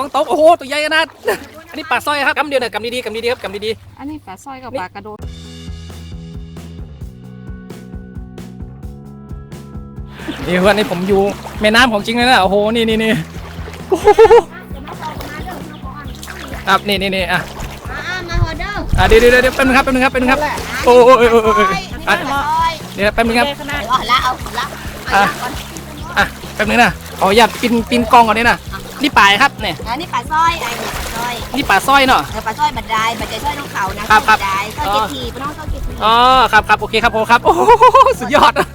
ต้องตกโอ้โหตัวใหญ่ขนาดอันนี้ปลาสร้อยครับกำเดียวหน่อยกำดีๆกำดีๆครับกำดีอันนี้ปลาสร้อยกับปลากระโดดๆนี่เพื่อนนี่ผมอยู่แม่น้ำของจริงเลยนะโอ้โหนี่นี่นี่โอ้โหครับนี่นี่นี่อะมาออเดอร์อะเดี๋ยวเดี๋ยวเดี๋ยวแป๊บนึงครับแป๊บนึงครับแป๊บนึงครับโอ้ยโอ้ยโอ้ยโอ้ยโอ้ยอะเดี๋ยวแป๊บนึงครับเอาละเอาละอะอะแป๊บนึงนะขออย่าตปินปินกล้องก่อนนี่นะ นี่ปลายครับเนี่ยอันนี้ปลาสร้อยไอ้สร้อยนี่ปลาสร้อยเนาะ เออปลาสร้อยบันไดบันไดสร้อยนกเขานะครับครับ บันไดสร้อยเกทีปน้องสร้อยเกทีอ๋อครับครับโอเคครับผมครับโอ้โหสุดยอดอะ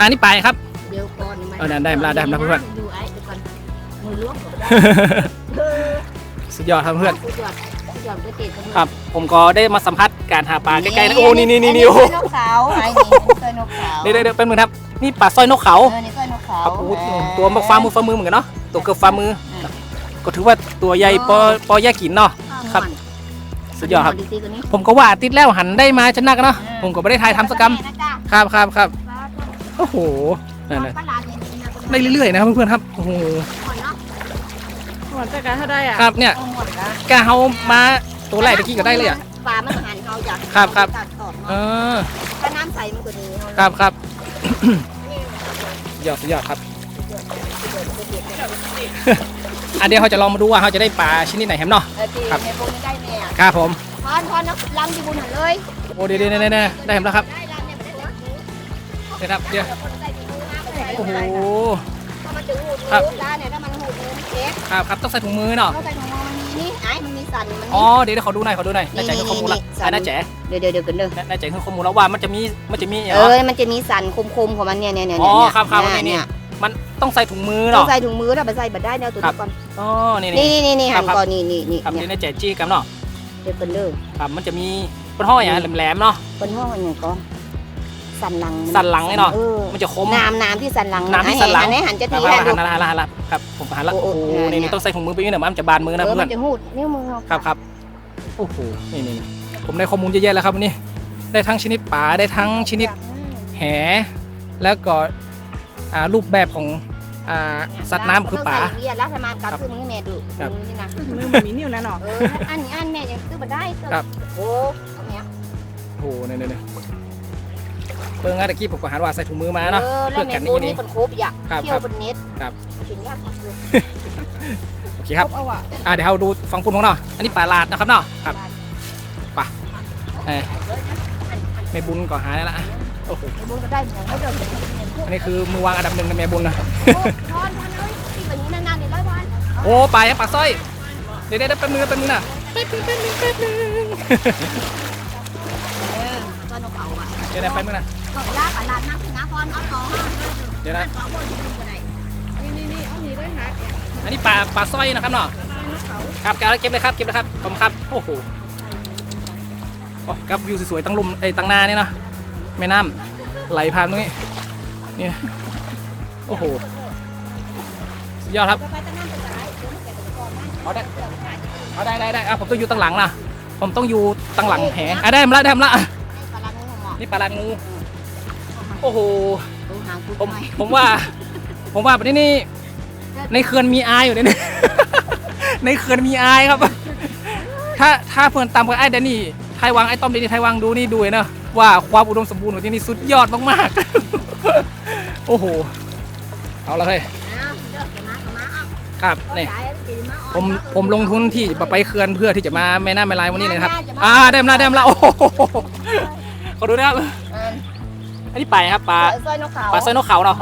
อันนี้ปลายครับ เดี๋ยวก่อนเอาได้ได้มาได้มาเพื่อน ดูไอ้เดี๋ยวก่อนมือล้วงสุดยอดครับเพื่อนสุดยอดสุดยอดก๋วยเตี๋ยวครับ ผมก็ได้มาสัมผัสการหาปลาใกล้ๆนะโอ้นี่นี่นี่นี่โอ้สร้อยนกเขาไอ้นี่สร้อยนกเขาเดี๋ยวเดี๋ยวเดี๋ยวเป็นมือครับนี่ปลาสร้อยนกเขาเออนี่สร้อยนกเขาครับโอ้โหตัวมาฟ้ามือฟ้ามือเหมือนกันเนาะ ตัวเกือบฟ้ามือ ก็ถือว่าตัวใหญ่ปอปอแยกกินเนาะครับ สุดยอดครับดีๆกว่านี้ผมก็ว่าติดแล้วหันได้มาชนะกันเนาะผมก็ไม่ได้ทายทำสกรรมนะจ๊ะครับครับครับโอ้โหนั่นเลยปลาลาเนี่ยนะได้เรื่อยๆนะครับเพื่อนๆครับโอ้โหหมดเนาะหมดจากการเท่าได้อะครับเนี่ยเอาหมดละกาเฮามาตัวแรกตะกี้ก็ได้เลยอะปลามันหันเขาจากครับครับจากตอดเอเนาะอถ้าน้ำใสมันกว่านี้เอาครับครับสุดยอดสุดยอดครับ อะเดี๋ยวเขาจะลองมาดูว่าเขาจะได้ปลาชนิดไหนแฮมเนาะ เออที่ครับ ในพวกนี้ได้แน่อะครับผม พอนพอนนะลำที่บุญหันเลยโอ้เดี๋ยวเดี๋ยวเดี๋ยวเดี๋ยวได้แฮมแล้วครับได้ลำเนี่ยไม่ได้หัวเดี๋ยวครับเดี๋ยวคนใส่ถุงมือนะไปใส่โอ้โหถ้ามันถึงหูดครับ มือแล้วเนี่ยถ้ามันหูดมือมันเช็คครับครับต้องใส่ถุงมือเนาะ เขาใส่ถุงมือมันมีนี่ไอ้มันมีสั่นมันอ๋อ เดี๋ยวเดี๋ยวขอดูหน่อยขอดูหน่อยน่าจะคือข้อมูลละนี่นี่อะน่าจะเดี๋ยวเดี๋ยวเดี๋ยวกันเด้อน่าจะคือข้อมูลแล้วว่ามันจะมี มันจะมีเออมันจะมีสั่นคมๆของมันเนี่ยเนี่ยเนี่ยอ๋อเนี่ยครับครับเนี่นี่ยนี่ เนี่ย มันต้องใส่ถุงมือต้อเนาะงใส่ถุงมือถ้าไปใส่บัดได้เนี่ยเอาตัวครันี้บก่อนอ๋อนี่นี่นี่นี่นี่ครัหับนครับก่อนนี่นี่นี่ครับเนี่ยนี่น่าจะจี้กันเนาะเดี๋ยวกันเด้อครับมันจะมีเป็นห้อยอะแหลมๆเนาะ เป็นห้องอันอย่างก่อนสันหลังมัสันหลังนี่เนาะ ออมันจะคม น้ำน้ำที่สันหลังน้ำที่สันหลัง อันนี้หันจะหัทีนหันละดู หันละหันละหันละครับผมหันละโอ้โอ้โหโหนี่เนี่นี่ย ต้องใส่ถุงมือไปนี่หน่อยมันจะบานมือนะเออเพื่มัอนนจะหูดนิ้วมือเอาครับครับโอ้โหนี่นี่ผมได้ข้อมูลเยอะแยะแล้วครับวันนี้ได้ทั้งชนิดป่าได้ทั้งชนิด แหแล้วก็อ่า รูปแบบของอ่าสัตว์น้ำคือป่าต้องใส่เวียดแล้วทำมากลับซื้อมือแม่ดูครับมือนี่นะมือมันมีนิ้วนะเนาะเอออันนี้อันแม่ยังซื้อมาได้ครับโอ้เอาเนี้ยโอ้โหนี่นี่นี่เพิ่งอะตะกี้ผมก็หันว่าใส่ถุงมือมาเนาะเออแล้วเพื่อในกันโบนี่นี่นี่เป็นโคบอยากครับเที่คยรัวบบนเน็ตครับถึงยากมากเลยโอเคครับเอาอะอ่าเดี๋ยวเราดูฟังปุ่นของเราอันนี้ปลาลาดนะครับเนาะครับป่ะเอ้ยแม่บุญก็หาได้ละโอ้โหในโบก็ได้เหมือนเขาเดิน อันนี้คือมือวางอันดับหนึ่งในแม่บุญนะโอ้ทอนทอนเลยที่แบบนี้นานๆเดี๋ยวร้อยวันโอ้ปลาปลาสร้อย เดี๋ยวเดี๋ยวแป๊บนึงนะแป๊บนึงนะแป๊บนึงแป๊บนึงแป๊บนึงเออตอนเอาเก่าอะเดี๋ยวนะแป๊บนึงนะก็ลาปลาลาดนั่งที่น้าพรเอาสองห้าเดี๋ยวนะสองคนที่ดูกันไหนนี่นี่นี่เอาหนีด้วยฮะอันนี้ปลาปลาสร้อยนะครับเนาะครับเก็บเลยครับเก็บเลยครับผมครับโอ้โหโอ้ครับวิวสวยๆตั้งลมไอ้ยตั้งนาเนี่ยเนาะแม่น้ำไหลผ่านตรงนี้ นี่โอ้โหสุดยอดครับไปตั้งนั่งไปไหนเดี๋ยวมันแก่ตัวก่อนนะเอาได้เอาได้ได้ได้อะผมต้องอยู่ตั้งหลังนะผมต้องอยู่ตั้งหลังแหอะได้มาละได้มาละให้ปลาลาดงูหมอนี่ปลาลาดงู โอ้โหดูหางกูผมทำไมผมว่า ผมว่าประเด็นนี้ ในเขื่อนมีอายอยู่เนี่ยในเขื่อนมีอายครับ ถ้าถ้าเพื่อนตามกับไอ้แดนนี่ไทยวางไอ้ต้อมเดนนี่ไทยวางดูนี่ดูเลยนะว่าความอุดมสมบูรณ์ของที่นี่สุดยอดมากๆ โอ้โห เอาละเฮ้ยอ้าวเลือกเดี๋ยวมาก็มาเอาครับเอานี่จ่ายเอาสิมาเอาผมผมลงทุนที่จะไปเขื่อนเพื่อที่จะมาแม่น้ำแม่ลายวันนี้เลยนะครับจะมาอ่าได้มาละได้มาละโอ้โหขอดูนะครับเอออันนี้ปลาครับปลาสร้อยนกเขาปลาสร้อยนกเขาเนาะ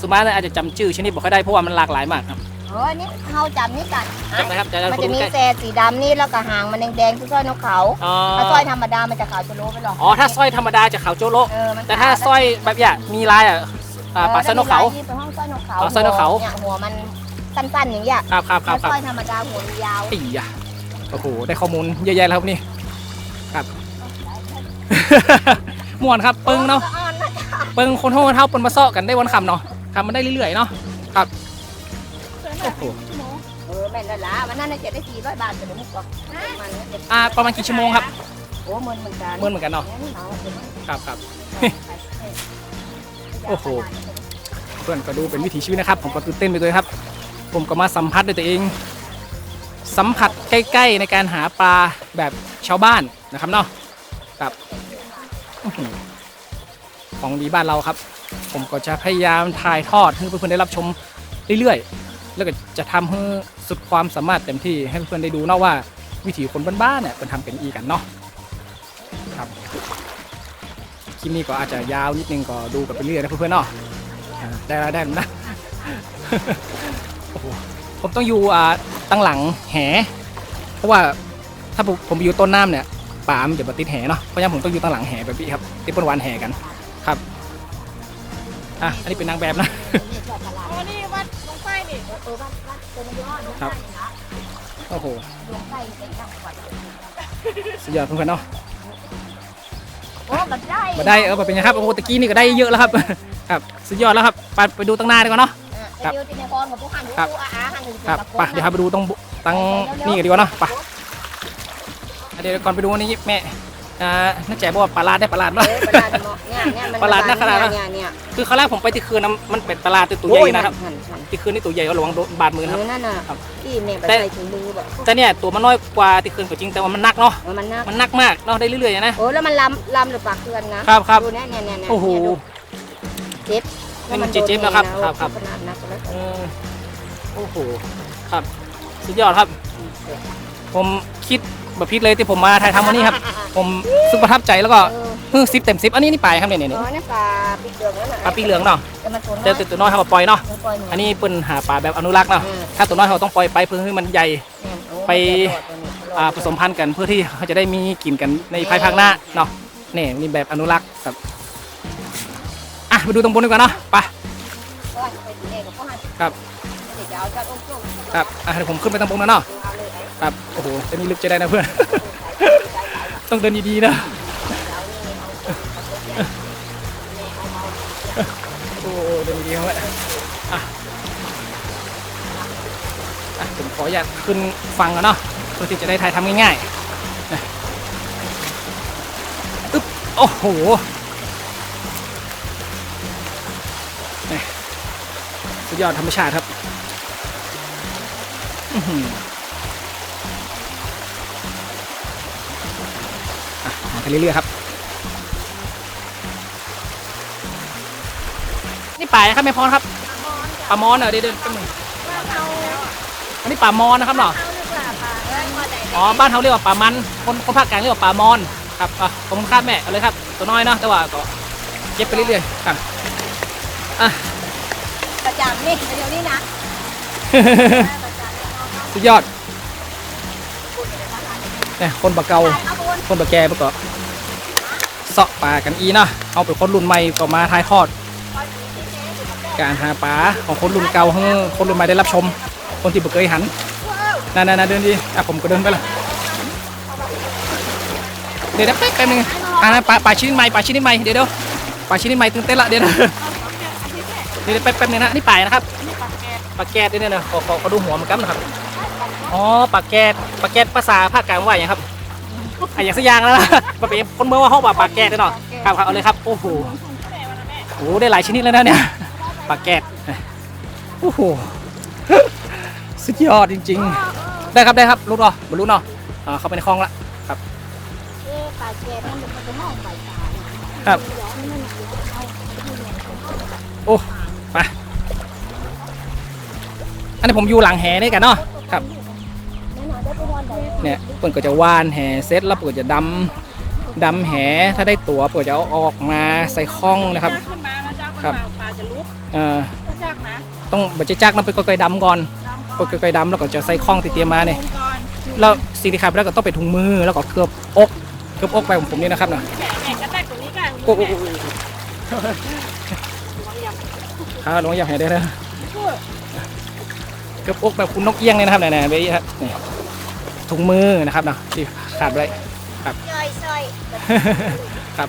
สุมาอาจจะจำชื่อชนิดบอกค่อยได้เพราะว่ามันหลากหลายมากครับเออนี่เขาจับนี่กันจำนะครับจะมันขอจะดูมีใกล้แซสีดำนี่แล้วก็หางมันแดงๆคือสร้อยนกเขาอ๋อถ้าสร้อยธรรมดามันจะขาวจะโลไปหรอกอ๋อถ้าสร้อยธรรมดาจะขาวโจโลเออมันแต่ถ้าสร้อยแบบอย่างมีลายอะ อ่าปลาสร้อยนกเขาที่เป็นห้องสร้อยนกเขาอ๋อสร้อยนกเขา เนี่ยหัวมันสั้นๆอย่างเงี้ยครับครับคถ้ารับครัสบร้อยธรรมดาหัวยาวปีอะโอ้โหได้ข้อมูลเยอะแยะแล้วครับนี่ครับม่วนครับปึ้งเนาะอ่อนนะจ๊ะปึ้งคนโทษเท่าปนมาเซาะกันได้วันคำเนาะครับมันได้เรื่อยๆเนาะครับโอ้โหเออแม่นแล้วล่ะวันนั้นน่ะเจ็ดได้สี่ร้อยบาทแต่เดี๋ยวมุกบอกมันเนี่ยเจ็ดอ่าประมาณกี่ชั่วโมงครับโอ้เหมือนเหมือนกันเหมือนเหมือนกันเนาะเอาเดี๋ยวมันครับครับ โอ้โหเพื่อนก็ดูเป็นวิถีชีวิตนะครับ ผมก็ตื่นเต้นไปด้วยครับ ผมก็มาสัมผัสด้วยตัวเอง สัมผัสใกล้ๆในการหาปลาแบบชาวบ้านนะครับเนาะกับของดีบ้านเราครับ ผมก็จะพยายามถ่ายทอดให้เพื่อนๆได้รับชมเรื่อยๆ แล้วก็จะทำให้สุดความสามารถเต็มที่ให้เพื่อนๆได้ดูเนาะว่า วิถีคนบ้านๆเนี่ยเป็นทำเป็นอีกันเนาะครับ ลิปนี้ก็อาจจะยาวนิดนึงก็ดูกันไปเรื่อยนะเพื่อนๆเนาะอ่าได้แล้วได้แล้วนะโอ้โหผมต้องอยู่อ่าตั้งหลังแห เพราะว่าถ้าผมผมอยู่ต้นน้ำเนี่ยป่ามันจะมาติดแหเนาะเพราะฉะนั้นผมต้องอยู่ตั้งหลังแหแบบนี้ครับที่เปิ้นวานแหกันครับอะอันนี้เป็นนางแบบนะอ๋อนี่วัดลงไปนี่เออบ้านบ้านตัวมันย้อนครับโอ้โหลงไปเป็นจังหวัดสุดยอดเพื่อนๆเนาะ โอ้มันได้มาได้เออเป็นไงครับโอ้โหตะกี้นี่ก็ได้เยอะแล้วครับ ครับสุดยอดแล้วครับไปไปดูตั้งหน้าดีกว่าเนาะ ครับเดียวที่ในคอนของพวกหันครับครับไปเดี๋ยวครับไปดูตรงตั้งนี่กันดีกว่าเนาะไปเดี๋ยวก่อนไปดูนี่แม่ อ่าน้าแจ๋บอกว่าปลาลาดได้ปลาลาดเอเนาะอประหลาดเนาะเนี่ยเนี่ยมันประหลาดนะขนาดนั้น เนี่ยเนี่ยคือครั้งแรกผมไปที่คืนนะมันเป็นปลาลาดตัวใหญ่นะครับหันหันที่คืนนี่ตัวใหญ่ก็ระวังโดนบาดมือเอนะครับอนั่นน่ะครับ ที่แม่ไปแต่ใส่ถุงมือแบบแต่เนี่ยตัวมันน้อยกว่าที่คืนก็จริงแต่ว่ามันหนักเนาะเออมันน่ามันหนักมากเนาะได้เรื่อยๆนะ โอ้แล้วมันลำลำหรือปากเกลือนนะครับครับ ดูเนี่ยเนี่ยเนี่ยเนี่ยโอ้โห ดูเจ็บนี่มันเจ็บๆแล้วครับโอ้ครับครับ ขนาดนักแล้วเออโอ้โหครับ สุดยอดครับ ผมคิด แบบพิดเลยที่ผมมาถ่ายทำวันนี้ครับ ผมรู้สึกประทับใจแล้วก็เออเพิ่งสิบเต็มสิบอันนี้นี่ปลายครับเนี่ยเนี่ยอ๋อเนี่ยปลาปีกเหลืองนั่นน่ะปลาปีเหลืองเนาะแต่มันตัวน้แต่อยตัวน้อยเขาก็ปล่อยเนาะเออปล่อยหอันนี้เปิ้นหาปลาแบบอนุรักษ์เนาะเออถ้าตัวน้อยเขาต้องปล่อยไปเพื่อให้มันใหญ่เนี่ยโอ้ไปอ่าผสมพันธุ์กันเพื่อที่เขาจะได้มีกินกันในภายภาคหน้าเนาะนี่นี่แบบอนุรักษ์ครับอะไปดูตรงบนดีกว่าเนาะไปโอ้ยไปถึงเองกับพ่อหันครับเดี๋ยวจะเอาจากองค์โจ้ครับอะเดี๋ยวผมขึ้นไปตรงบนนะเนาะเอาเลยไอ้ ครับโอ้โหจะนี่ลึกจะได้นะเพื่อน ต้องเดินดีๆนะโอ้เดินดีๆครับอะอะผมขออยากขึ้นฟังกันเนาะเพื่อที่จะได้ถ่ายทำง่ายๆนะอึ๊บโอ้โหนี่สุดยอดธรรมชาติครับ อื้อหืออะหากันเรื่อยๆครับ นี่ป่านะครับแม่พรครับป่ามอนเหรอเดี๋ยวเดี๋ยวแป๊บนึงอันนี้ป่ามอนนะครับเนาะอ๋อบ้านเขาเรียกว่าป่ามันคนคนภาคกลางเรียกว่าป่ามอนครับอะขอบคุณครับแม่เอาเลยครับตัวน้อยเนาะแต่ว่าก็เย็บไปเรื่อยๆครับอะประจำนี่เดี๋ยวนี้นะสุดยอดเนี่ยคนบะเกาเอาบน คนบะแกปะก็เสาะปลากันอีเนาะเอาเป็นคนรุ่นใหม่ก็มาถ่ายทอด การหาปลาของคนรุ่นเก่าให้คนรุ่นใหม่ได้รับชม คนที่บ่เคยหันนั่นๆเดินดีอะผมก็เดินไปละเดี๋ยวแป๊บแป๊บนึงอะปลาปลาชิ้นใหม่ปลาชิ้นใหม่เดี๋ยวเดี๋ยวปลาชิ้นใหม่ตื่นเต้นละเดี๋ยวเดี๋ยวแป๊บแป๊บนึงนะนี่ปลานะครับปลาแกดเนี่ยนะขอขอดูหัวมันกันนะครับอ๋อปลาแกดปลาแกดภาษาภาคกลางว่าอย่างครับ อะอย่างสักอย่างแล้วนะมาเป็นคนเมืองว่าห้องว่าปลาแกดเนาะครับครับเอาเลยครับโอ้โหโอ้ได้หลายชนิดแล้วนะเนี่ยปลาแกดโอ้โหสุดยอดจริง ๆ ได้ครับได้ครับรู้เนาะบรรลุเนาะอ่าเข้าไปในคลองละเอ๊ะปลาแกมันมันจะมองไปตาครับโอ้ไปอันนี้ผมอยู่หลังแหนี่กันเนาะครับ ปิ่นก็จะว่านแหเสร็จแล้วเปิ่นจะดำดำแหถ้าได้ตั๋วเปิ่นจะเอาออกมาใส่คล้องนะครับขึ้นมาแล้วจ้าครับปลาจะลุกเออจ้างนะต้องบัจจักน้ำไปก้อยๆดำก่อนก้อยๆดำแล้วก็จะใส่คล้องเตรียมมาเนี่ยแล้วสิ่งที่ขาดไปแล้วก็ต้องเป็นถุงมือแล้วก็เคลือบอกเคลือบอกไปของผมนี่นะครับนะแม่แม่ก็ได้ตรงนี้กันโอ้โหครับหลวงอยากเห็นได้เลยเคลือบอกแบบคุณนกเอี้ยงเลยนะครับเนี่ยๆไปครับนี่ ถุงมือนะครับนะที่ขาดไปเลยย่อยซอยครับ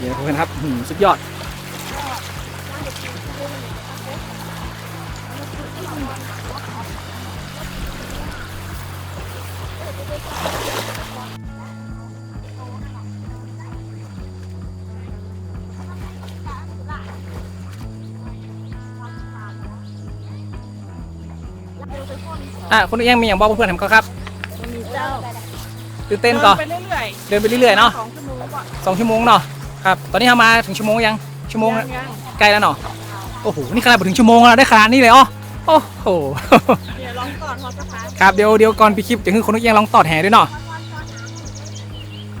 นี่นะเพื่อนครับหืมสุดยอดอ่ะคุณเอียงมีอย่างบอกเพื่อนๆผมก็ครับมีเจ้าตื่นเต้นก่อนไปเรื่อยเดินไปเรื่อยๆๆเนาะสองชั่วโมงก่อนสองชั่วโมงเนาะครับตอนนี้เรามาถึงชั่วโมงยังชั่วโมงยังยังใกล้แล้วเนาะโอ้โหนี่ขนาดมาถึงชั่วโมงแล้วได้ขนาดนี้เลยอ๋อโอ้โหเดี๋ยวลองก่อนพอจะพานครับเดี๋ยวเดี๋ยวก่อนไปคลิปจะคือคนเอียงลองตอดแหด้วยเนาะ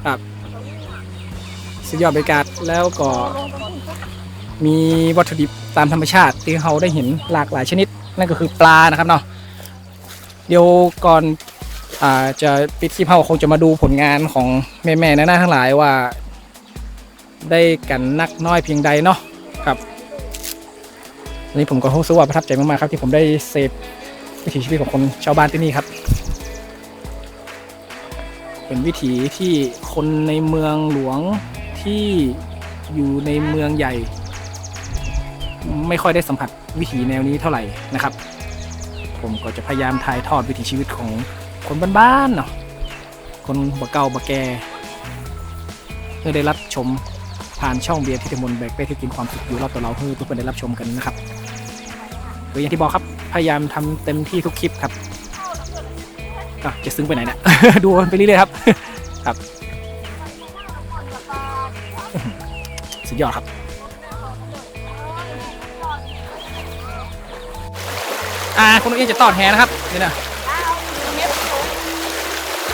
ครับสุดยอดบรรยากาศแล้วก็มีวัตถุดิบตามธรรมชาติที่เราได้เห็นหลากหลายชนิด นั่นก็คือปลานะครับเนาะ เดี๋ยวก่อนอ่าจะปิดคลิปเราคงจะมาดูผลงานของแม่ๆนะหน้าทั้งหลายว่า ได้กันนักน้อยเพียงใดเนาะครับวันนี้ผมก็รู้สึกว่าประทับใจมากๆครับ ที่ผมได้เสพวิถีชีวิตของคนชาวบ้านที่นี่ครับ เป็นวิถีที่คนในเมืองหลวงที่อยู่ในเมืองใหญ่ ไม่ค่อยได้สัมผัสวิถีแนวนี้เท่าไหร่นะครับ ผมก็จะพยายามถ่ายทอดวิถีชีวิตของคนบ้านๆเนาะคนบะเก่าบะแกเพื่อได้รับชมผ่านช่องเบียร์ที่ตมนแบกไปที่กินความสุขอยู่รอบตัวเราเพื่อทุกคนได้รับชมกันนะครับหรือย่างที่บอกครับพยายามทำเต็มที่ทุกคลิปครับอะจะซึ้งไปไหนเนี่ยดูไปเรื่อยๆครับ ครับ สุดยอดครับ อ่าคุณนุ้ยจะตอดแหนะครับนี่นะ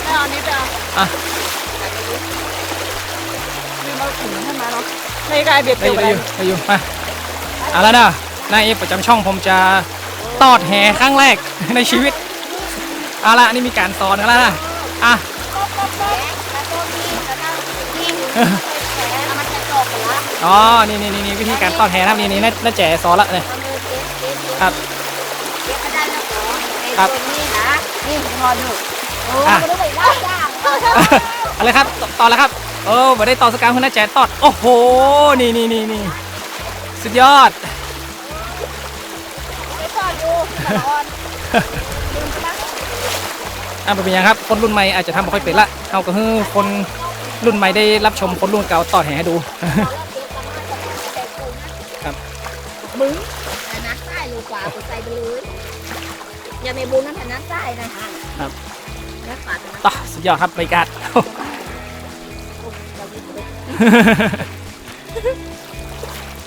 ไม่เอาอันนี้ไปเอาอะลืมเอาถุงให้มาเนาะในกายเบียดไปเดีอยวไปไปอยู่ไปอยู่มาเอาแล้วนะนายเอฟประจำช่องผมจะตอดแหครั้งแรกในชีวิตเอาละนี่มีการสอนกันแล้วนะอะมันจะจบกันละอ๋อ นี่นี่นี่วิธีการตอดแหนะครับนี่นี่น่าน่าแจ๋สอนละเนี่ยเอามือเก็บเก็บเก็บครับ ครับตัวนี้นะนี่ผมรอดูโอ้อะไม่รู้ไปว่าจ้างอะไรครับตต่อแล้วครับ เออมาได้ต่อสกามคุณน่าแจ๋ตอด โอ้โห นี่นี่นี่นี่สุดยอดไปก่อนดูที่มันอ่อนลืมไปละอะเป็นยังครับ คนรุ่นใหม่อาจจะทำไม่ค่อยเป็นละเอาก็คือคนรุ่นใหม่ได้รับชมคนรุ่นเก่าตอดแหให้ดูครับบึ้งอันนั้นใต้ลูกกว่ากูใส่ไปเลย อย่าในบุญนั่นอันนั้นใต้นะฮะครับนักปาดนะต่อสุดยอดครับบรรยากาศ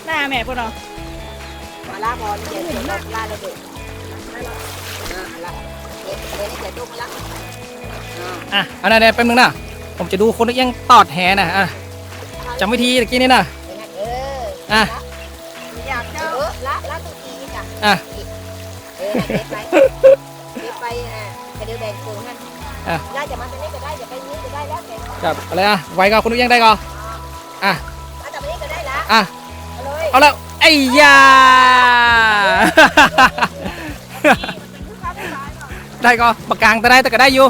หน้าแม่ปุ่นเนาะมาลาบอลเดี๋ยวเดี๋ยวลาระเบิดอ่าละเดี๋ยวเดี๋ยวเดี๋ยวดูมาละอ่าอะอันนั้นๆแป๊บนึงนะผมจะดูคนที่ยังตอดแหนะอะจำวิธีตะกี้นี่นะเอออะอยากเจอละละตุกีจ้ะอะ เด็กไปเด็กไปอะไปเดี๋ยวแบ่งกลุ่มนั่นอะน่าจะมาตรงนี้ก็ได้จะไปนี้ก็ได้แล้วแต่ครับอะไรอะไว้ก็คนที่ยังได้ก็อะถ้าจะไปนี้ก็ได้ละอะเอาเลยเอาแล้วไอ้ยาได้ก็ปากกลางแต่ได้แต่ก็ได้อยู่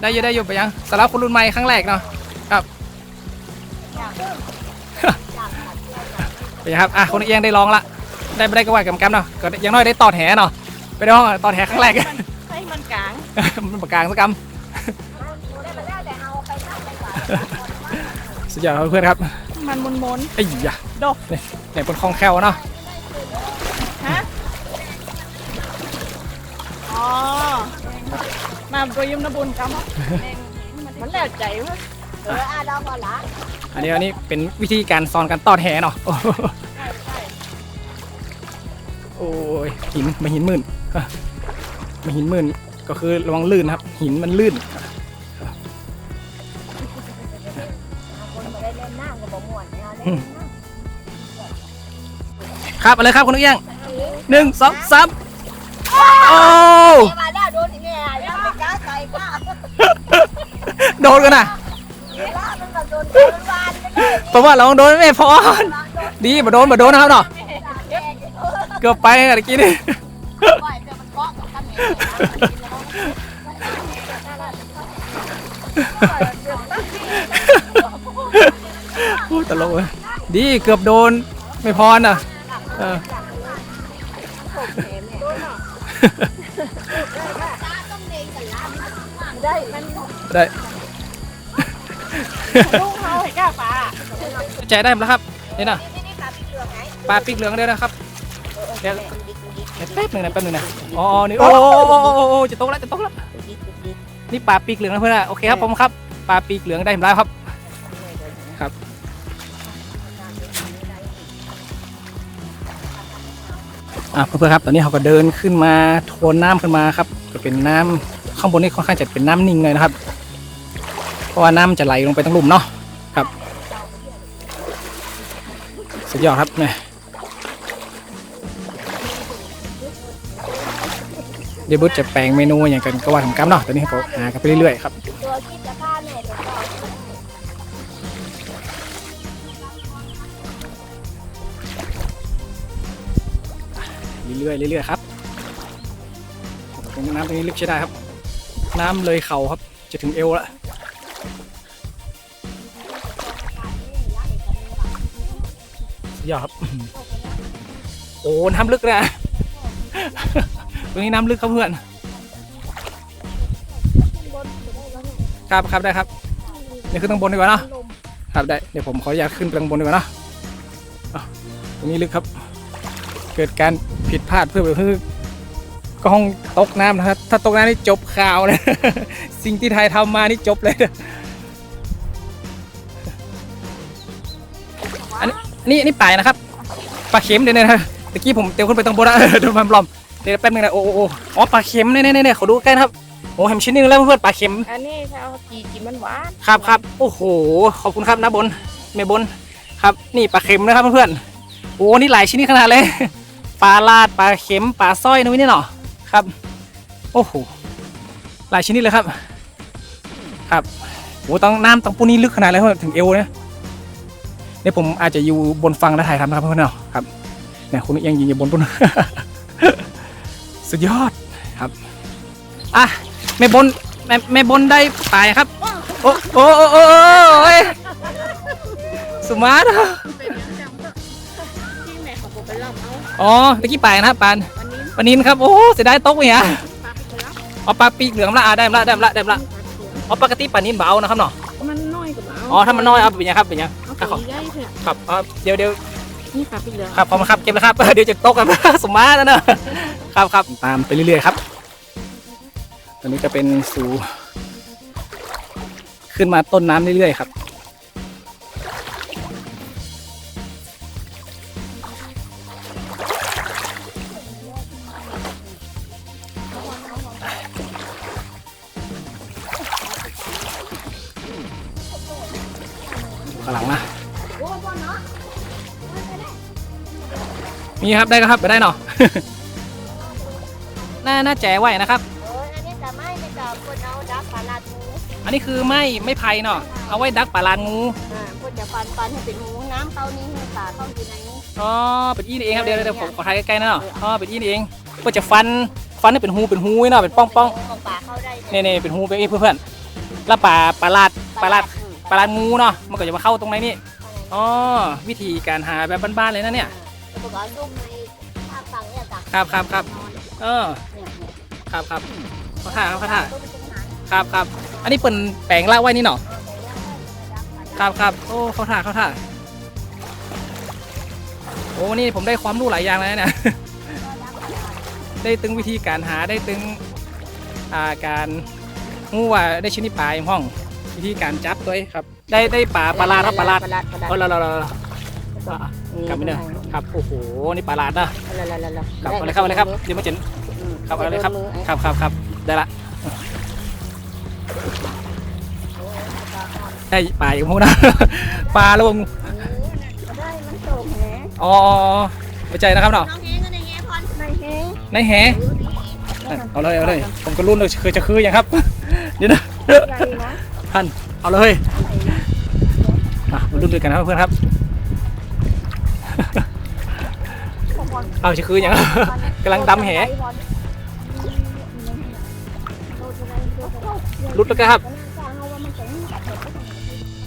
ได้อยู่ได้อยู่ไปยังสำหรับคนรุ่นใหม่ครั้งแรกเนาะครับไปยังครับอะคนเอียงได้ลองละได้ไม่ได้ก็ว่ากันกันเนาะก็ยังน้อยได้ตอดแหเนาะ ไปได้ห้องตอดแหครั้งแรก ให้มันกลางมันปากกลางสักกได้มาแล้วแต่เอาไปข้างไปก่อนำสุดยอดครับเพื่อนครับ มันมนมนไอ้ยาๆดกเนี่ยเนี่ยเป็นคล่องแคล่วเนาะฮะอ๋อมาโปรยมนะบุญครับมันแล้วใจเวะเอออะเราก่อนละอันนี้อันนี้เป็นวิธีการสอนการตอดแหเนาะโอ้โหโอ้ยหินมาหินหมื่นอะ มาหินหมื่นก็คือระวังลื่นนะครับ หินมันลื่นคนมาได้เล่นน้ำกับบ่ม่วนเนี่ยเอาอืเล่นมน้ำครับเอาเลยครับคุณนุกเอี้ยงหนึ่งสองสามโอ้เดี๋ยวมาแล้วโดนอีแม่ยังไม่กล้าใส่กล้าโดนกันนะเดี๋ยวละมันแบบโดนโดนวานไปเลยเพราะว่าเราโดนแม่พรดีมาโดนมาโดนนะครับเนาะแย่เออเกือบไปอะตะกี้นี่ พูดตลกเลยดีเกือบโดนไม่พรน่ะเออได้มันได้ลูกเขาให้กล้าปลาแจกได้หมดแล้วครับนี่นะนี่นี่ปลาปีเหลืองไงปลาปีกเหลืองเดียวนะครับเดี๋ยวดิกดิกเดี๋ยว แป๊บหนึงนะแป๊บหนึงนะอ๋อนี่โอ้โอ้โอ้โอ้โอ้โอ้จะตกแล้วจะตกแล้วดิบดิบนี่ปลาปีกเหลืองนะเพื่อนอะโอเคครับผมครับปลาปีกเหลืองได้ผมแล้วครับครับอะเพื่อนๆครับ ตอนนี้เขาก็เดินขึ้นมาโทนน้ำขึ้นมาครับ ก็เป็นน้ำข้างบนนี่ค่อนข้างจะเป็นน้ำนิ่งเลยนะครับ เพราะว่าน้ำจะไหลลงไปทั้งหลุมเนาะครับสุดยอดครับเนี่ย เดบุ๊จะแปลงเมนูอย่างกันก็ว่าทำกรรมเนาะตอนนี้เขาหากันไปเรื่อยๆครับตัวคิดจะฆ่าแม่ตัวก่อนเรื่อยๆเรื่อยๆครับตรงน้ำตรงนี้ลึกใช้ได้ครับ น้ำเลยเข่าครับ จะถึงเอวละยอดครับ โอ้ น้ำลึกนะ ตรงนี้น้ำลึกครับเพื่อน ครับครับได้ครับเดี๋ยวขึ้นตรงบนดีกว่าเนาะครับได้เดี๋ยวผมขออยากขึ้นไปตรงบนดีกว่าเนาะอะตรงนี้ลึกครับ เกิดการผิดพลาดเพื่อเพื่อกล้องตกน้ำนะครับ ถ้าตกน้ำนี่จบข่าวเลยสิ่งที่ไทยทำมานี่จบเลยอันนี้อันนี้ปลายนะครับปลาเข็มเดี๋ยวนะตะกี้ผมเตียวขึ้นไปตรงบนแล้วเดี๋ยวมันปลอม เดี๋ยวแป๊บนึงนะโอ้โอ้โอ้อ๋อปลาเข็มเนี่ยเนี่ยเนี่ยขอดูใกล้นะครับโอ้แฮมชิ้นหนึงแล้วเพื่อนๆปลาเข็มอันนี้ถ้าเอาจีกินมันหวานครับครับโอ้โหขอบคุณครับนะบนเมบนครับนี่ปลาเข็มนะครับเพื่อนๆโอ้นี่หลายชนิดขนาดเลยปลาลาดปลาเข็มปลาสร้อยนุ้ยนี่เนาะครับ โอ้โหหลายชนิดเลยครับ ครับโอ้ต้องน้ำต้องปูนี่ลึกขนาดเลยเพื่อนถึงเอวเนี่ยเดี๋ยวผมอาจจะอยู่บนฝั่งแล้วถ่ายทำนะครับเพื่อนๆเนาะครับเนี่ยคุณยังยิงอยู่บนบน สุดยอดครับอะแม่บนแม่แม่บนได้ปลายครับ โอ้โอ้โอ้โอ้โอ้ยสุมาร์ทเป็นยังจังที่แม่เขาบอกไปรับเอาอ๋อตะกี้ปลายนะครับปานวันนี้ปานินครับโอ้เสียดายตกเนี่ยปลาไปรับเอาปลาปีกเหลืองละอะได้ละได้ละได้ละเอาปกติปลานินเบเอานะครับเนาะมันน้อยกว่าเอาอ๋อถ้ามันน้อยเอาเป็นยังครับเป็นยังเอาอะขอไปใหญ่เถอะครับเอาเดี๋ยวเดี๋ยว นี่ปลาไปเหลืองครับขอบคุณครับเก็บนะครับ เดี๋ยวจะตกครับสมมาแล้วเนอะครับครับตามไปเรื่อยๆครับ ตอนนี้จะเป็นสู่ขึ้นมาต้นน้ำเรื่อยๆครับข้างหลังนะ มีครับได้ครับไปได้เนาะ น่าน่าแจ๋ไหวนะครับ เอออันนี้แต่ไม่ไม่แต่คนเอาดักปลาลาดหมูอันนี้คือไม่ไม่ไผ่เนาะเอาไว้ดักปลาลานงูอ่าคนจะฟันฟันให้เป็นหมูน้ำเต้านี้ให้ปลาเข้าอยู่ในนี้อ๋อเป็นอีนี่เองครับเดี๋ยวเดี๋ยวผมขอถ่ายใกล้ๆนะเนาะอ๋อเป็นอีนี่เองก็จะฟันฟันให้เป็นหูเป็นหูไว้เนาะเป็นป้องป้องของปลาเข้าได้ๆเนี่ยๆเป็นหูเป็นอีเพื่อนๆแล้วปลาปลาลาดปลาลาดปลาลานงูเนาะมันก็จะมาเข้าตรงไหนนี่อ๋อวิธีการหาแบบบ้านๆเลยนะเนี่ย ปลาดุกในภาคฝั่งเนี่ยตักครับครับครับ เออ เนี่ยเนี่ยครับครับเขาท่าเขาท่าต้นเป็นหางครับครับ อันนี้เป็นแปลงละไว้นี่เนาะ ครับครับโอ้เขาท่าเขาท่าโอ้วันนี้ผมได้ความรู้หลายอย่างเลยนะเนี่ย ได้ตึงวิธีการหาได้ตึงอ่าการงูว่าได้ชนิดปลาอย่างห้อง วิธีการจับตัวเองครับ ได้ได้ปลาปลาลาดครับปลาลาดปลาลาดปลาลาด เออเราเราเราอะ กลับไปเนอะครับโอ้โหนี่ปลาลาดนะปลาลาดปลาลาดกลับเอาเลยครับเอาเลยครับเดี๋ยวมาเจนครับเอาเลยครับครับครับครับได้ละได้ปลาอยู่พวกนะปลาแล้ววงได้มันโตแหอ๋อไปใจนะครับเนาะน้องเฮงก็ในแฮพอนในเฮงในแหเอาเลยเอาเลยผมก็รุ่นเลยเคยจะคืออย่างครับเดี๋ยวนะใหญ่นะท่านเอาเลยมามารุ่นด้วยกันนะครับเพื่อนครับ เอาจะคืออย่างกำลังดำแหรุดแล้วกันครับ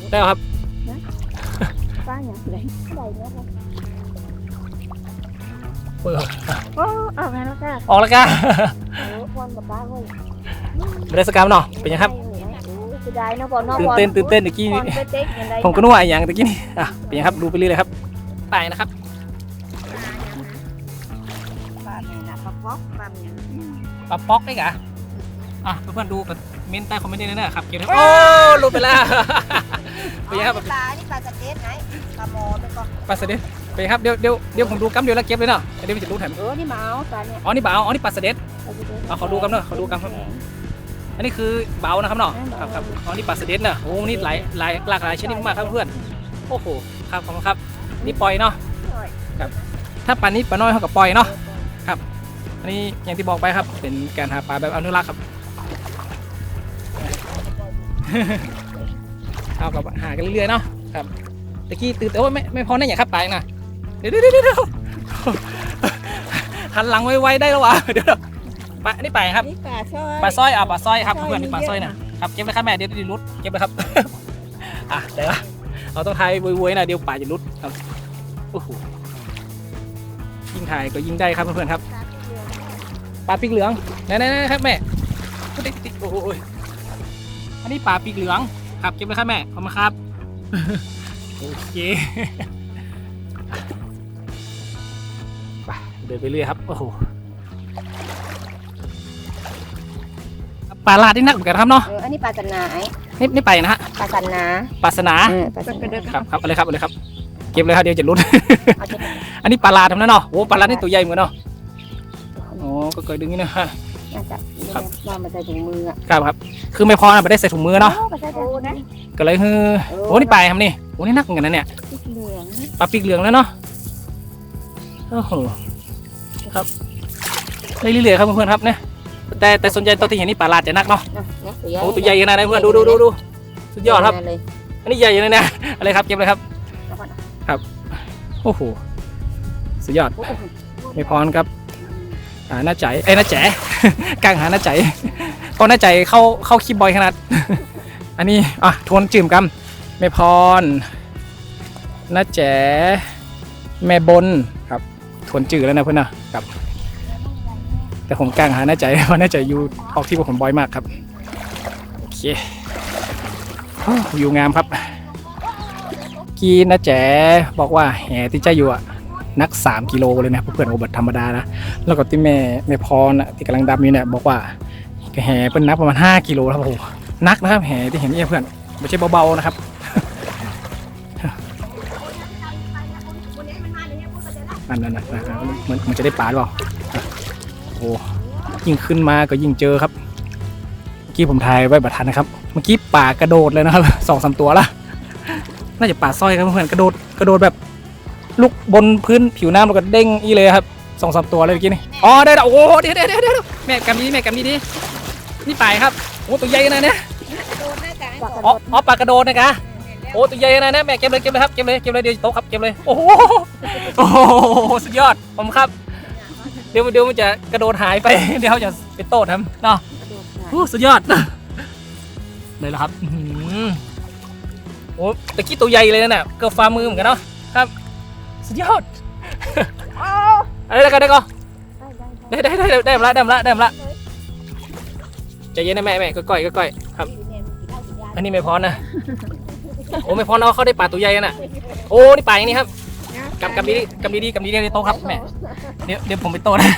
ได้แล้วครับป้าอย่างไรใหญ่เนี่ยเออโอ้เอาไงแล้วค่ะออกแล้วกันโอ้พอนกับป้าเฮ้ยไม่ได้สกามเนาะเป็นยังครับจะได้นะบอลน้องตื่นบอลเต้นตื่นเต้นเมื่อกี้บอนี่ลเต๊กๆอย่างไรผมก็นึกว่าอย่างตะกี้นี่อะเป็นยังครับดูไปเรื่อยเลยครับ ไปนะครับป้าเนี่ยนะป้าป๊อกปลาเมียงปลาป๊อกได้กะอะเพื่อนๆดูกันเมนใต้คอมเมนต์ได้เลยนะครับเก็บได้โอ้หลุดไปแล้วไปยังครับปลานี่ปลาสเต็กไงปลาหมอเป็นก็ปลาสลิดไปครับเดี๋ยวเดี๋ยวเดี๋ยวผมดูกัมเดี๋ยวแล้วเก็บเลยเนาะเดี๋ยวมันจะรู้แถมเออนี่มาเอาปลาเนี่ยอ๋อนี่เบาอ๋อนี่ปลาสลิดเอาขอดูกันหน่อยขอดูกันครับอันนี้คือเบานะครับเนาะครับครับอ๋อนี่ปลาสลิดเนาะโอ้นี่หลายหลายหลากหลายชนิดมากครับเพื่อนโอ้โหครับขอบคุณครับ นี่ปล่อยเนาะครับถ้าปลานี้ปลาน้อยเท่ากับปล่อยเนาะอันนี้อย่างที่บอกไปครับเป็นการหาปลาแบบอนุรักษ์ครับเอากับหากันเรื่อยๆเนาะครับตะกี้ตื่นแต่ว่าไม่ไม่พอแน่อย่าครับปลาอีกนะเดี๋ยวเดี๋ยวเดี๋ยวเดี๋ยวหันหลังไวๆได้แล้ววะเดี๋ยวปลาอันนี้ปลาอะไรครับนี่ปลาช่อยปลาสร้อยอะปลาสร้อยครับสร้อยเพื่อนนี่ปลาสร้อยเยนะอะนะครับเก็บเลยครับแม่เดี๋ยวดีรุดเก็บเลยครับอะเดี๋ยว เราต้องทายวยๆนะเดี๋ยวปลาจะรุดครับโอ้โหยิงถ่ายก็ยิงได้ครับเพื่อนๆครับปลาปีกเหลืองไหนๆๆครับแม่ติ๊กติ๊กโอ้โหอันนี้ปลาปีกเหลืองครับเก็บเลยครับแม่ขอบคุณครับโอเคไปเดินไปเรื่อยครับโอ้โหปลาลาดนี่นักเหมือนกันครับเนาะอันนี้ปลาสันนา ไอ้นี่นี่ไปนะฮะปลาสันนาปลาสนาเออปลาสันนาครับครับเอาเลยครับเอาเลยครับ เก็บเลยครับเดี๋ยวจะรุดเอาจะอันนี้ปลาลาทำนั่นเนาะโอ้ปลาลานี่ตัวใหญ่เหมือนเนาะโอ้ก็เคยดึงนี่นะฮะ น่าจะครับ วางมาใส่ถุงมืออะครับครับ คือไม่พอนะไม่ได้ใส่ถุงมือเนาะโอ้ปลาใส่ถุงมือนะก็เลยคือโอ้นี่ปลาครับนี่โอ้นี่นักเหมือนกันนะเนี่ยสีเหลืองปลาปีกเหลืองแล้วเนาะโอ้โหครับเรื่อยๆครับเพื่อนๆครับเนี่ย แต่แต่ส่วนใหญ่ตัวที่เห็นนี่ปลาลาดจะนักเนาะนะเนี่ยโอ้ตัวใหญ่ขนาดไหนเพื่อนดูดูดูดูสุดยอดครับ เลยอันนี้ใหญ่เลยนะอะไรครับเก็บเลยครับเอาก่อนนะโอ้โหสุดยอดโอ้โหไม่พรครับหาหน้าใจไอ้ยหน้าแจ๋ กลางหาหน้าใจเพราะหน้าใจเข้าเข้าคลิปบ่อยขนาด อันนี้อะทวนจืมกันไม่พรหน้าแจ๋แม่บนครับ ทวนจือแล้วนะเพื่อนนะครับ แต่ผมกลางหาหน้าใจเพราะหน้าใจอยู่ออกที่ผมบ่อยมากครับโอเคอยู่งามครับ กีน้าแจ๋บอกว่าแห่ที่ใจอยู่อะนัก 3 กิโลเลยนะเพื่อนโอบัตธรรมดานะแล้วก็ที่แม่แม่พรนะที่กำลังดำอยู่เนี่ยบอกว่าแห่เป็นนักประมาณ 5 กิโลครับโอ้โหนักนะครับแห่ที่เห็นนี่เพื่อนไม่ใช่เบาๆนะครับนั่นนั่นนั่นมันมันจะได้ปลาหรือเปล่า อะโอ้ยิ่งขึ้นมาก็ยิ่งเจอครับเมื่อกี้ผมถ่ายไว้บัตรทันนะครับ เมื่อกี้ป่ากระโดดเลยนะครับสองสามตัวละน่าจะป่าสร้อยครับเพื่อนๆกระโดดกระโดดแบบลูกบนพื้นผิวน้ำแล้วก็เด้งอีเลยครับสองสามตัวเลยเมื่อกี้นี่อ๋อได้แล้วโอ้โหเดี๋ยวเดี๋ยวเดี๋ยวเดี๋ยวแม่กำนี้แม่กำนี้ดินี่ปลายครับโอ้ตัวใหญ่ขนาดเนี้ยโดนหน้ากากปลากระโดอ๋อดอ๋อปลากระโดดนะคะโอ้ตัวใหญ่ขนาดเนี้ยแม่เก็บเลยเก็บเลยครับเก็บเลยเก็บเลยเดี๋ยวโต๊ะครับเก็บเลยโอ้โหโอ้โหสุดยอดผมครับ เดี๋ยวเดี๋ยวมันจะกระโดดหายไป เดี๋ยวจะเป็นโต๊ะทำเนาะโอ้สุดยอดเลยละครับอื้อหือโอ้ตะกี้ตัวใหญ่เลยนะเนี่ยเกือบฝ่ามือเหมือนกันเนาะครับ สุดยอดอะไรแล้วกันได้ก็ได้ได้ได้ได้ได้มาละได้มาละได้มาละใจเย็นนะแม่แม่ก้อยๆก้อยๆครับ อันนี้ไม่พอนะโอ้ไม่พอเอาเขาได้ปลาตัวใหญ่น่ะ โอ้นี่ปลาอย่างนี้ครับ กำกำดีๆกำดีๆกำดีๆในโต๊ะครับแม่เดี๋ยวเดี๋ยวผมไปโต๊ะนะ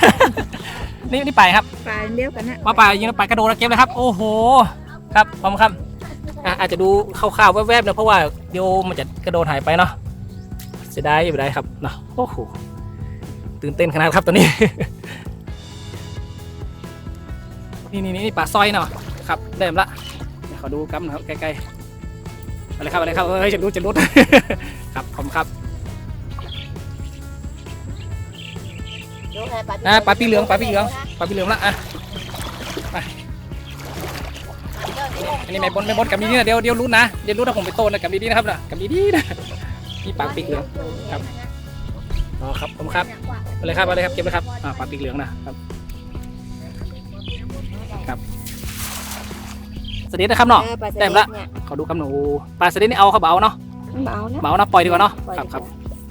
นี่นี่ปลาครับปลาเดียวกันนะมาป่ายิงปลากระโดดแล้วเก็บเลยครับ โอ้โห ครับพร้อมครับอะอาจจะดูคร่าวๆแวบๆนะเพราะว่าเดี๋ยวมันจะกระโดดหายไปเนาะเสียดายอยู่ได้ครับเนาะโอ้โหตื่นเต้นขนาดครับตอนนี้ นี่นี่นี่ปลาสร้อยเนาะครับได้มาละเดี๋ยวขอดูกัมนะครับใกล้ๆอะไรครับอะไรครับเฮ้ยจะรู้จะรู้ครับผมครับ อะปลาปีเหลืองปลาปีเหลืองปลาปีเหลืองละอะอันนี้ไม่บนไม่บนกับดีนี่นะเดี๋ยวเดี๋ยวรู้นะเดี๋ยวรู้ถ้าผมไปโตนะกับดีๆนะครับนะกับดีๆนะนี่ปากปีกเหลืองครับอ๋อครับผมครับไปเลยครับไปเลยครับเก็บเลยครับอ่าปากปีกเหลืองนะครับครับสวัสดีนะครับเนาะได้มาละขอดูคำหนูปลาสลิดนี่เอาเขาเบาเนาะเบานะเบาเนาะปล่อยดีกว่าเนาะครับครับ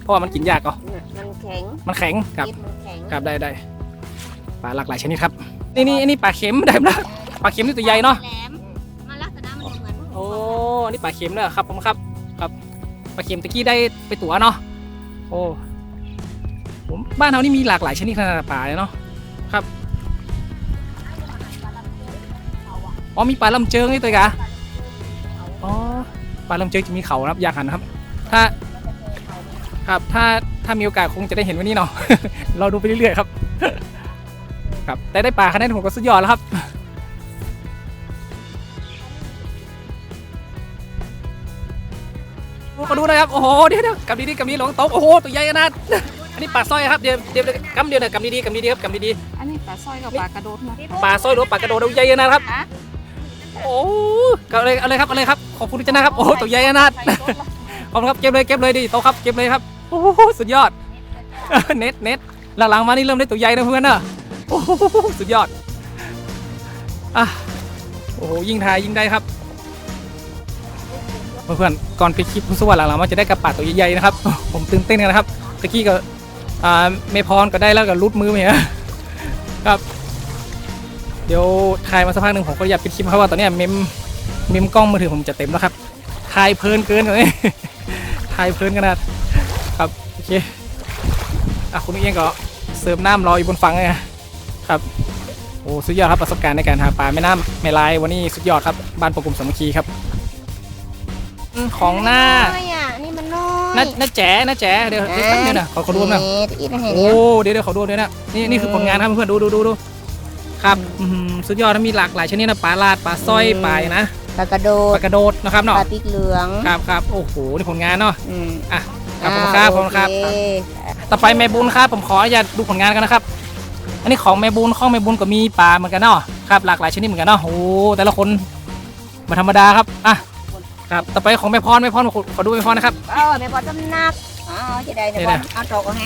เพราะว่ามันกินยากก็มันแข็งมันแข็งครับเก็บมันแข็ง ครับได้ได้ปลาหลากหลายชนิดครับ นี่นี่นี่ปลาเข็มได้ไหมล่ะปลาเข็มนี่ตัวใหญ่เนาะโอ้นี่ปลาเข็มเนอะครับผมครับครับปลาเข็มตะกี้ได้ไปตัวเนาะโอ้ผมบ้านเรานี่มีหลากหลายชนิดขนาดปลาเลยเนาะครับอ๋อมีปลาลำเจิงนี่ตัวกะอ๋อปลาลำเจิงจะมีเขานะครับอยากหันครับ ถ้าครับถ้า ถ้ามีโอกาสคงจะได้เห็นวันนี้เนาะเราดูไปเรื่อยๆครับ ครับแต่ได้ปลาคะแนนผมก็สุดยอดแล้วครับโอ้ก็ดูนะครับโอ้โหเดี๋ยวเดี๋ยวกำดีๆกำดีๆลองตกโอ้โหตัวใหญ่ขนาดอันนี้ปลาสร้อยครับเดี๋ยวเดี๋ยวกำเดียวนะกำดีๆกำดีๆครับกำดีอันนี้ปลาสร้อยกับปลากระโดดนะๆปลาสร้อยหรือว่าปลากระโดดตัวใหญ่ขนาดครับฮะโอ้ก็เอาเลยเอาเลยครับเอาเลยครับขอบคุณที่ชนะครับโอ้โหตัวใหญ่ขนาดขอบคุณครับเก็บเลยเก็บเลยดิโตะครับเก็บเลยครับโอ้โหสุดยอดเน็ตเน็ตหลังๆมานี่เริ่มได้ตัวใหญ่นะเพื่อนนะโอ้โหสุดยอดอะโอ้โหยิงทายยิงได้ครับเพื่อนๆก่อนไปดคลิปรู้สึกว่าหลังๆมันจะได้กระป๋าตัวใหญ่ๆนะครับ ผมตื่นเต้นกันนะครับตะกี้ก็อ่าเมพรก็ได้แล้วก็รุดมือไปฮะครับ เดี๋ยวถ่ายมาสักพักหนึ่งผมก็อยากปิดคลิปเพราะว่าตอนเนี้ยเมมเมมกล้องมือถือผมจะเต็มแล้วครับถ่ายเพลินเกินเลยถ่ายเพลินขนาด เคอะคุณนุ้ยเองก็เสิร์ฟน้ำรออยู่บนฝั่งเลยครับโอ้สุดยอดครับประสบการณ์ในการหาปลาแม่น้ำแม่ลายวันนี้สุดยอดครับบ้านปกกลุ่มสามัคคีครับอืมของหน้าน้อยอะนี่มันน้อยน้าน้าแจ๋น้าแจ๋เดี๋ยวเดี๋ยวแป๊บนึงนะขอขอดูหน่อยอีกนะเห็นโอ้เดี๋ยวเดี๋ยวขอดูด้วยนะนี่นี่คือผลงานครับเพื่อนๆดูดูดูดูครับอื้อหือสุดยอดนะมีหลากหลายชนิดนะปลาลาดปลาสร้อยปลานะปลากระโดปดลากระโดดนะครับปเนาะลาพริกเหลืองครับครับโอ้โหนี่ผลงานเนาะอืมอะ ครับขอบคุณครับขอบคุณครับ โอเต่อไปแม่บุญครับผมขออนุญาตดูผลงานกันนะครับ อันนี้ของแม่บุญของแม่บุญก็มีปลาเหมือนกันเนาะครับหลากหลายชนิดเหมือนกันเนาะโอ้โหแต่ละคนไมาธรรมดาครับอะครับต่อไปของแม่พรแม่พรขอขอดูแม่พรนะครับ เออไม่พอจำนักอ๋อจะได้เดี๋เดี๋ยยววเอาตกเอาไง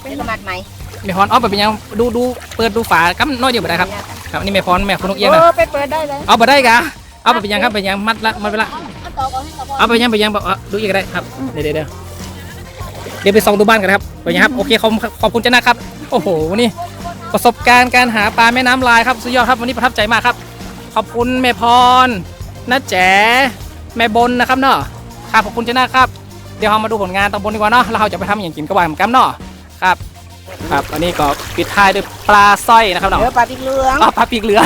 เป็นสมัดใหม่แม่พรเอาไปเป็นยังดูดูเปิดดูฝากั้มน้อยเดียวไปได้ครับครับอันนี่แม่พรแม่คุณนกเอี้ยงเอนะอไปเปิดได้เลยเอาไปได้กะเอาไปเป็นยังครับเป็นยังมัดละมัดไปละเอาตกเอาให้กระบอกเอาไปยังไปยังบอกเอาดูอีกก็ได้ครับเดี๋ยวเดี๋ยวเดี๋ยวเดี๋ยวไปส่องดูบ้านกันนะครับไปยังครับโอเคขอบคุณขอบคุณเจ้านะครับโอ้โหวันนี้ประสบการณ์การหาปลาแม่น้ำลายครับสุดยอดครับวันนี้ประทับใจมากครับ ขอบคุณแม่พรน้าแจ๋แม่บนนะครับเนาะครับขอบคุณเจ้านะครับเดี๋ยวเรามาดูผลงานตำบลดีกว่าเนาะแล้วเราจะไปทำอย่างกินกระวายเหมือนกันเนาะครับครับอันนี้ก็ปิดท้ายด้วยปลาสร้อยนะครับเนาะเดี๋ยวปลาพริกเหลืองอ๋อปลาปีกเหลือง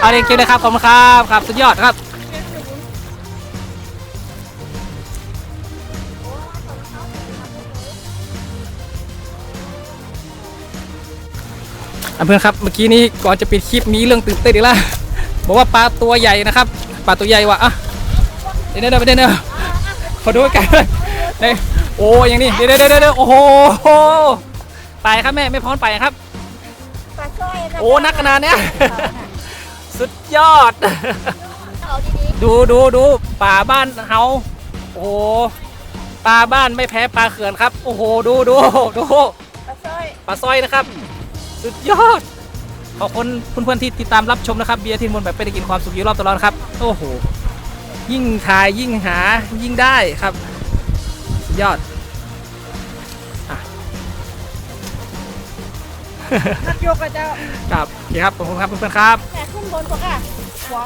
เอาเรียนเก็บเลยครับขอบคุณครับครับ สุดยอดครับ เพื่อนครับเมื่อกี้นี้ก่อนจะปิดคลิปมีเรื่องตื่นเต้นอีกแล้วบอกว่าปลาตัวใหญ่นะครับปลาตัวใหญ่ว่ะอะเดี๋ยวเดี๋ยวเดี๋ยวเดี๋ยวขอดูกันเลยโอ้อย่างนี้เดี๋ยวเดี๋ยวเดี๋ยวเดี๋ยวโอ้โหไปครับแม่ไม่พร้อมไปครับปลาสร้อยนะโอ้นักขนาดเนี้ยสุดยอดเอาดีดูดูดูป่าบ้านเฮาโอ้โหปลาบ้านไม่แพ้ปลาเขื่อนครับ โอ้โหดูดูดูๆปลาสร้อยปลาสร้อยนะครับ สุดยอด ขอบคุณเพื่อนๆที่ติดตามรับชมนะครับ เบียร์ทินบนแบบไปได้กินความสุขอยู่รอบตลอดครับ โอ้โห ยิ่งถ่ายยิ่งหายิ่งได้ครับ สุดยอดอะนักยกก็จะครับโอเคครับขอบคุณครับเพื่อนๆครับแหมขึ้นบนก็อะหัว